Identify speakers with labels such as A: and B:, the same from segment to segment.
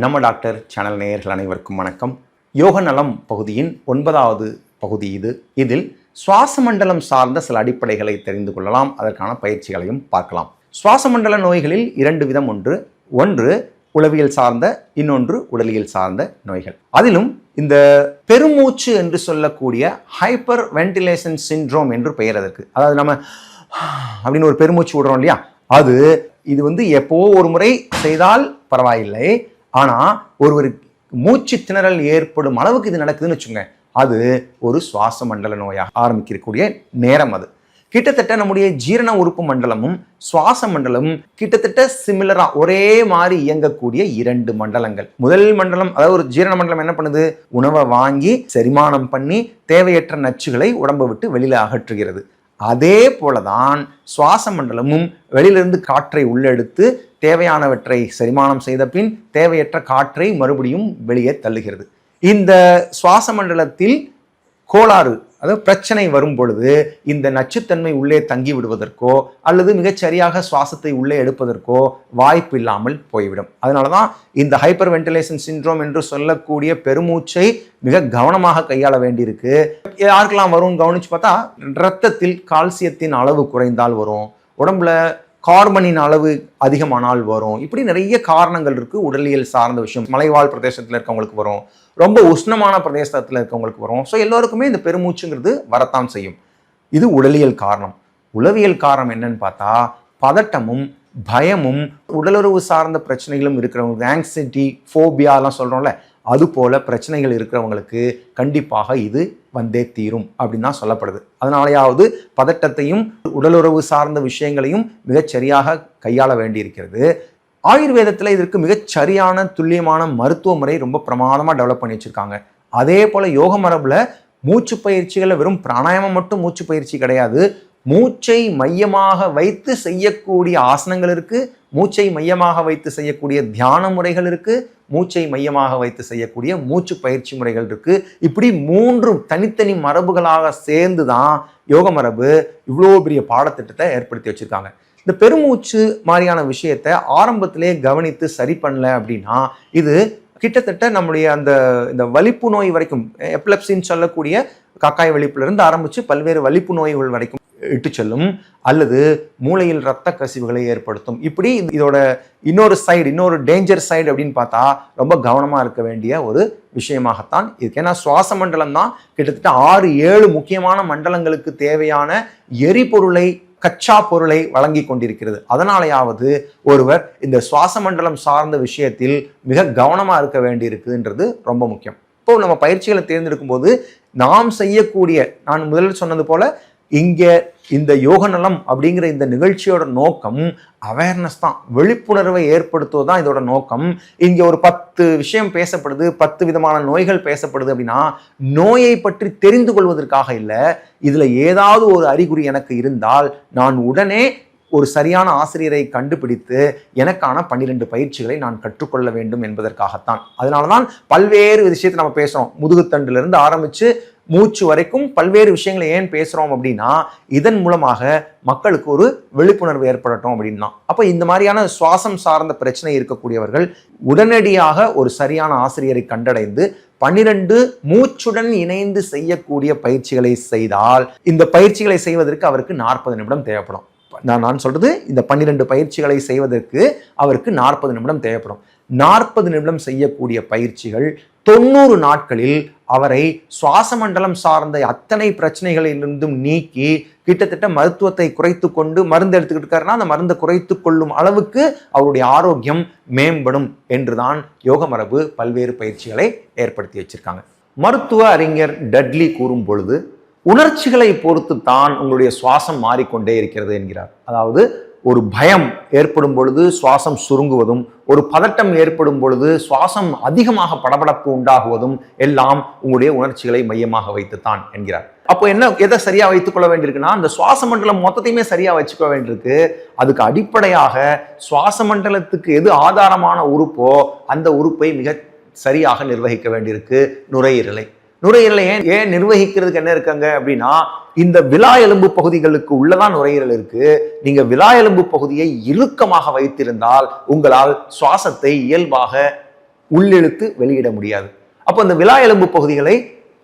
A: நம்ம doctor channel நேயர்கள் அனைவருக்கும் வணக்கம். யோக நலம் பகுதியின் ஒன்பதாவது பகுதி இது. இதில் சுவாச மண்டலம் சார்ந்த சில அடிப்படைகளை தெரிந்து கொள்ளலாம். அதற்கான பயிற்சிகளையும் பார்க்கலாம். சுவாச மண்டல நோய்களில் இரண்டு விதம் ஒன்று. ஒன்று உளவியல் சார்ந்த இன்னொன்று உடலியல் சார்ந்த நோய்கள். அதிலும் இந்த பெருமூச்சு என்று சொல்லக்கூடிய ஹைப்பர் வென்டிலேஷன் சிண்ட்ரோம் என்று பெயர் அதற்கு. அதாவது நம்ம அப்படின்னு ஒரு பெருமூச்சு விடுறோம் இல்லையா? அது இது வந்து எப்போ ஒரு முறை செய்தால் பரவாயில்லை. ஆனால் ஒரு ஒரு மூச்சு திணறல் ஏற்படும் அளவுக்கு இது நடக்குதுன்னு வச்சுங்க அது ஒரு சுவாச மண்டல நோயாக ஆரம்பிக்கக்கூடிய நேரம் அது. கிட்டத்தட்ட நம்முடைய ஜீரண உறுப்பு மண்டலமும் சுவாச மண்டலமும் கிட்டத்தட்ட சிமிலரா ஒரே மாதிரி இயங்கக்கூடிய இரண்டு மண்டலங்கள். முதல் மண்டலம் அதாவது ஒரு ஜீரண மண்டலம் என்ன பண்ணுது? உணவை வாங்கி செரிமானம் பண்ணி தேவையற்ற நச்சுகளை உடம்பை விட்டு வெளியில அகற்றுகிறது. அதே போல தான் சுவாச மண்டலமும் வெளியிலிருந்து காற்றை உள்ளெடுத்து தேவையானவற்றை செரிமானம் செய்த பின் தேவையற்ற காற்றை மறுபடியும் வெளியே தள்ளுகிறது. இந்த சுவாச மண்டலத்தில் கோளாறு அதாவது பிரச்சனை வரும் பொழுது இந்த நச்சுத்தன்மை உள்ளே தங்கி விடுவதற்கோ அல்லது மிகச்சரியாக சுவாசத்தை உள்ளே எடுப்பதற்கோ வாய்ப்பு இல்லாமல் போய்விடும். அதனால தான் இந்த ஹைப்பர் வென்டிலேஷன் சிண்ட்ரோம் என்று சொல்லக்கூடிய பெருமூச்சை மிக கவனமாக கையாள வேண்டியிருக்கு. யாருக்கெல்லாம் வரும்னு கவனிச்சு பார்த்தா ரத்தத்தில் கால்சியத்தின் அளவு குறைந்தால் வரும். உடம்புல கார்பனின் அளவு அதிகமானால் வரும். இப்படி நிறைய காரணங்கள் இருக்குது உடலியல் சார்ந்த விஷயம் மலைவாழ் பிரதேசத்தில் இருக்கவங்களுக்கு வரும். ரொம்ப உஷ்ணமான பிரதேசத்தில் இருக்கவங்களுக்கு வரும். ஸோ எல்லோருக்குமே இந்த பெருமூச்சுங்கிறது வரத்தான் செய்யும். இது உடலியல் காரணம். உளவியல் காரணம் என்னன்னு பார்த்தா பதட்டமும் பயமும் உடலுறவு சார்ந்த பிரச்சனைகளும் இருக்கிறவங்களுக்கு ஆங்ஸைட்டி ஃபோபியாலாம் சொல்கிறோம்ல அதுபோல் பிரச்சனைகள் இருக்கிறவங்களுக்கு கண்டிப்பாக இது வந்தே தீரும் அப்படின்னு தான் சொல்லப்படுது. அதனாலேயாவது பதட்டத்தையும் உடலுறவு சார்ந்த விஷயங்களையும் மிகச்சரியாக கையாள வேண்டியிருக்கிறது. ஆயுர்வேதத்தில் இதற்கு மிகச்சரியான துல்லியமான மருத்துவ முறை ரொம்ப பிரமாதமாக டெவலப் பண்ணி வச்சுருக்காங்க. அதே போல் யோக மரபில் மூச்சு பயிற்சிகளில் வெறும் பிராணாயாமம் மட்டும் மூச்சு பயிற்சி கிடையாது. மூச்சை மையமாக வைத்து செய்யக்கூடிய ஆசனங்கள் இருக்குது மூச்சை மையமாக வைத்து செய்யக்கூடிய தியான முறைகள் இருக்குது மூச்சை மையமாக வைத்து செய்யக்கூடிய மூச்சு பயிற்சி முறைகள் இருக்குது இப்படி மூன்று தனித்தனி மரபுகளாக சேர்ந்து தான் யோக மரபு இவ்வளோ பெரிய பாடத்திட்டத்தை ஏற்படுத்தி வச்சுருக்காங்க. இந்த பெருமூச்சு மாதிரியான விஷயத்த ஆரம்பத்திலே கவனித்து சரி பண்ணல அப்படின்னா இது கிட்டத்தட்ட நம்முடைய அந்த இந்த வலிப்பு நோய் வரைக்கும் எப்லப்சின்னு சொல்லக்கூடிய காக்காய் வலிப்புலேருந்து ஆரம்பித்து பல்வேறு வலிப்பு நோய்கள் வரைக்கும் இட்டு செல்லும் அல்லது மூளையில் இரத்த கசிவுகளை ஏற்படுத்தும். இப்படி இதோட இன்னொரு சைடு இன்னொரு டேஞ்சர் சைடு அப்படின்னு பார்த்தா ரொம்ப கவனமாக இருக்க வேண்டிய ஒரு விஷயமாகத்தான் இருக்கு. ஏன்னா சுவாச மண்டலம் தான் கிட்டத்தட்ட ஆறு ஏழு முக்கியமான மண்டலங்களுக்கு தேவையான எரிபொருளை கச்சா பொருளை வழங்கி கொண்டிருக்கிறது. அதனாலேயாவது ஒருவர் இந்த சுவாச மண்டலம் சார்ந்த விஷயத்தில் மிக கவனமாக இருக்க வேண்டியிருக்குன்றது ரொம்ப முக்கியம். இப்போ நம்ம பயிற்சிகளை தேர்ந்தெடுக்கும் போது நாம் செய்யக்கூடிய நான் முதலில் சொன்னது போல இங்கே இந்த யோகநலம் அப்படிங்கிற இந்த நிகழ்ச்சியோட நோக்கம் அவேர்னஸ் தான். விழிப்புணர்வை ஏற்படுத்துவது தான் இதோட நோக்கம். இங்கே ஒரு பத்து விஷயம் பேசப்படுது பத்து விதமான நோய்கள் பேசப்படுது அப்படின்னா நோயை பற்றி தெரிந்து கொள்வதற்காக இல்லை இதில் ஏதாவது ஒரு அறிகுறி எனக்கு இருந்தால் நான் உடனே ஒரு சரியான ஆசிரியரை கண்டுபிடித்து எனக்கான பன்னிரெண்டு பயிற்சிகளை நான் கற்றுக்கொள்ள வேண்டும் என்பதற்காகத்தான். அதனால தான் பல்வேறு விஷயத்தை நம்ம பேசுகிறோம் முதுகுத்தண்டிலிருந்து ஆரம்பித்து மூச்சு வரைக்கும் பல்வேறு விஷயங்களை ஏன் பேசுகிறோம் அப்படின்னா இதன் மூலமாக மக்களுக்கு ஒரு விழிப்புணர்வு ஏற்படட்டும் அப்படின்னா அப்போ இந்த மாதிரியான சுவாசம் சார்ந்த பிரச்சனை இருக்கக்கூடியவர்கள் உடனடியாக ஒரு சரியான ஆசிரியரை கண்டடைந்து பன்னிரண்டு மூச்சுடன் இணைந்து செய்யக்கூடிய பயிற்சிகளை செய்தால் இந்த பயிற்சிகளை செய்வதற்கு அவருக்கு நாற்பது நிமிடம் தேவைப்படும். நான் நான் சொல்கிறது இந்த பன்னிரெண்டு பயிற்சிகளை செய்வதற்கு அவருக்கு நாற்பது நிமிடம் தேவைப்படும். நாற்பது நிமிடம் செய்யக்கூடிய பயிற்சிகள் தொண்ணூறு நாட்களில் அவரை சுவாச மண்டலம் சார்ந்த அத்தனை பிரச்சனைகளிலிருந்தும் நீக்கி கிட்டத்தட்ட மருத்துவத்தை குறைத்து கொண்டு மருந்து எடுத்துக்கிட்டு இருக்காருன்னா அந்த மருந்தை குறைத்து கொள்ளும் அளவுக்கு அவருடைய ஆரோக்கியம் மேம்படும் என்றுதான் யோக மரபு பல்வேறு பயிற்சிகளை ஏற்படுத்தி வச்சிருக்காங்க. மருத்துவ அறிஞர் டட்லி கூறும் பொழுது உணர்ச்சிகளை பொறுத்து தான் உங்களுடைய சுவாசம் மாறிக்கொண்டே இருக்கிறது என்கிறார். அதாவது ஒரு பயம் ஏற்படும் பொழுது சுவாசம் சுருங்குவதும் ஒரு பதட்டம் ஏற்படும் பொழுது சுவாசம் அதிகமாக படபடப்பு உண்டாகுவதும் எல்லாம் உங்களுடைய உணர்ச்சிகளை மையமாக வைத்துத்தான் என்கிறார். அப்போ என்ன எதை சரியா வைத்துக் கொள்ள வேண்டியிருக்குன்னா அந்த சுவாச மண்டலம் மொத்தத்தையுமே சரியா வச்சுக்க வேண்டியிருக்கு. அதுக்கு அடிப்படையாக சுவாச மண்டலத்துக்கு எது ஆதாரமான உறுப்போ அந்த உறுப்பை மிக சரியாக நிர்வகிக்க வேண்டியிருக்கு நுரையீரலை. நுரையீரலை ஏன் ஏன் நிர்வகிக்கிறதுக்கு என்ன இருக்காங்க அப்படின்னா இந்த விலா எலும்பு பகுதிகளுக்கு உள்ளதான் நுரையீரல் இருக்கு. நீங்க விலா எலும்பு பகுதியை இறுக்கமாக வைத்திருந்தால் உங்களால் சுவாசத்தை இயல்பாக உள்ளிழுத்து வெளியிட முடியாது. அப்போ இந்த விலா எலும்பு பகுதிகளை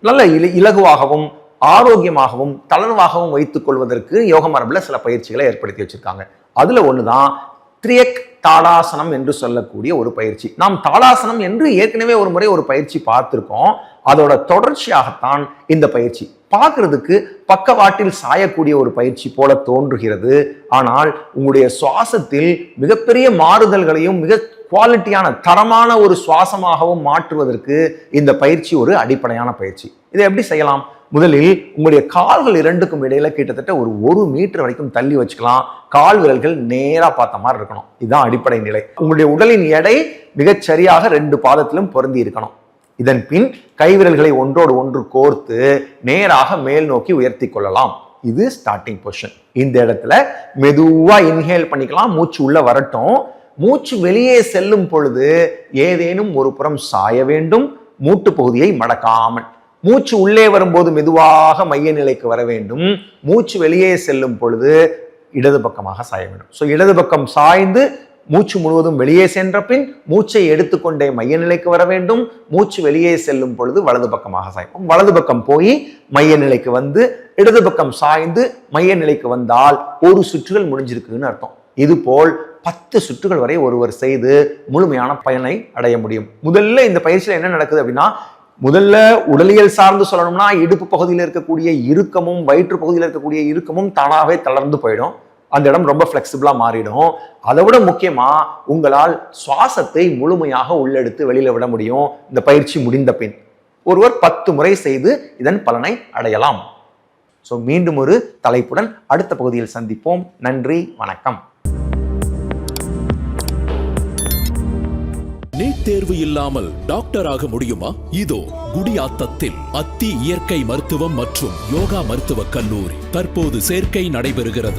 A: நல்ல இல இலகுவாகவும் ஆரோக்கியமாகவும் தளர்வாகவும் வைத்துக் கொள்வதற்கு யோக மரபில் சில பயிற்சிகளை ஏற்படுத்தி வச்சிருக்காங்க. அதுல ஒண்ணுதான் த்ரியக் தாடாசனம் என்று சொல்லக்கூடிய ஒரு பயிற்சி. நாம் தாடாசனம் என்று ஏற்கனவே ஒரு முறை ஒரு பயிற்சி பார்த்திருக்கோம். அதோட தொடர்ச்சியாகத்தான் இந்த பயிற்சி. பார்க்கறதுக்கு பக்கவாட்டில் சாயக்கூடிய ஒரு பயிற்சி போல தோன்றுகிறது. ஆனால் உங்களுடைய சுவாசத்தில் மிகப்பெரிய மாறுதல்களையும் மிக குவாலிட்டியான தரமான ஒரு சுவாசமாகவும் மாற்றுவதற்கு இந்த பயிற்சி ஒரு அடிப்படையான பயிற்சி. இதை எப்படி செய்யலாம்? முதலில் உங்களுடைய கால்கள் இரண்டுக்கும் இடையில கிட்டத்தட்ட ஒரு ஒரு மீட்டர் வரைக்கும் தள்ளி வச்சுக்கலாம். கால் விரல்கள் நேராக பார்த்த மாதிரி இருக்கணும். இதுதான் அடிப்படை நிலை. உங்களுடைய உடலின் எடை மிகச் சரியாக ரெண்டு பாதத்திலும் பொருந்தி இருக்கணும். இதன் பின் கைவிரல்களை ஒன்றோடு ஒன்று கோர்த்து நேராக மேல் நோக்கி உயர்த்தி கொள்ளலாம். இது ஸ்டார்டிங் பொசிஷன் இந்த இடத்துல மெதுவாக இன்ஹேல் பண்ணிக்கலாம். மூச்சு உள்ள வரட்டும். மூச்சு வெளியே செல்லும் பொழுது ஏதேனும் ஒரு புறம் சாய வேண்டும். மூட்டு பகுதியை மடக்காமல். மூச்சு உள்ளே வரும்போது மெதுவாக மைய நிலைக்கு வர வேண்டும். மூச்சு வெளியே செல்லும் பொழுது இடது பக்கமாக சாய வேண்டும். ஸோ இடது பக்கம் சாய்ந்து மூச்சு முழுவதும் வெளியே சென்ற பின் மூச்சை எடுத்துக்கொண்டே மைய நிலைக்கு வர வேண்டும். மூச்சு வெளியே செல்லும் பொழுது வலது பக்கமாக சாய்ப்போம். வலது பக்கம் போய் மைய நிலைக்கு வந்து இடது பக்கம் சாய்ந்து மைய நிலைக்கு வந்தால் ஒரு சுற்றுகள் முடிஞ்சிருக்குன்னு அர்த்தம். இது போல் பத்து சுற்றுகள் வரை ஒருவர் செய்து முழுமையான பயனை அடைய முடியும். முதல்ல இந்த பயிற்சியில் என்ன நடக்குது அப்படின்னா முதல்ல உடலியல் சார்ந்து சொல்லணும்னா இடுப்பு பகுதியில் இருக்கக்கூடிய இறுக்கமும் வயிற்று பகுதியில் இருக்கக்கூடிய இறுக்கமும் தானாகவே தளர்ந்து போயிடும். அந்த இடம் ரொம்ப ஃப்ளெக்சிபிளா மாறிடும். அதை விட முக்கியமா உங்களால் சுவாசத்தை முழுமையாக உள்ளெடுத்து வெளியில விட முடியும். இந்த பயிற்சி முடிந்த பின் ஒருவர் பத்து முறை செய்து இதன் பலனை அடையலாம். ஸோ மீண்டும் ஒரு தலைப்புடன் அடுத்த பகுதியில் சந்திப்போம். நன்றி வணக்கம்.
B: நீட் தேர்வு இல்லாமல் டாக்டர் ஆக முடியுமா? இதோ குடியாத்தத்தில் அத்தி இயற்கை மருத்துவம் மற்றும் யோகா மருத்துவக் கல்லூரி தற்போது சேர்க்கை நடைபெறுகிறது.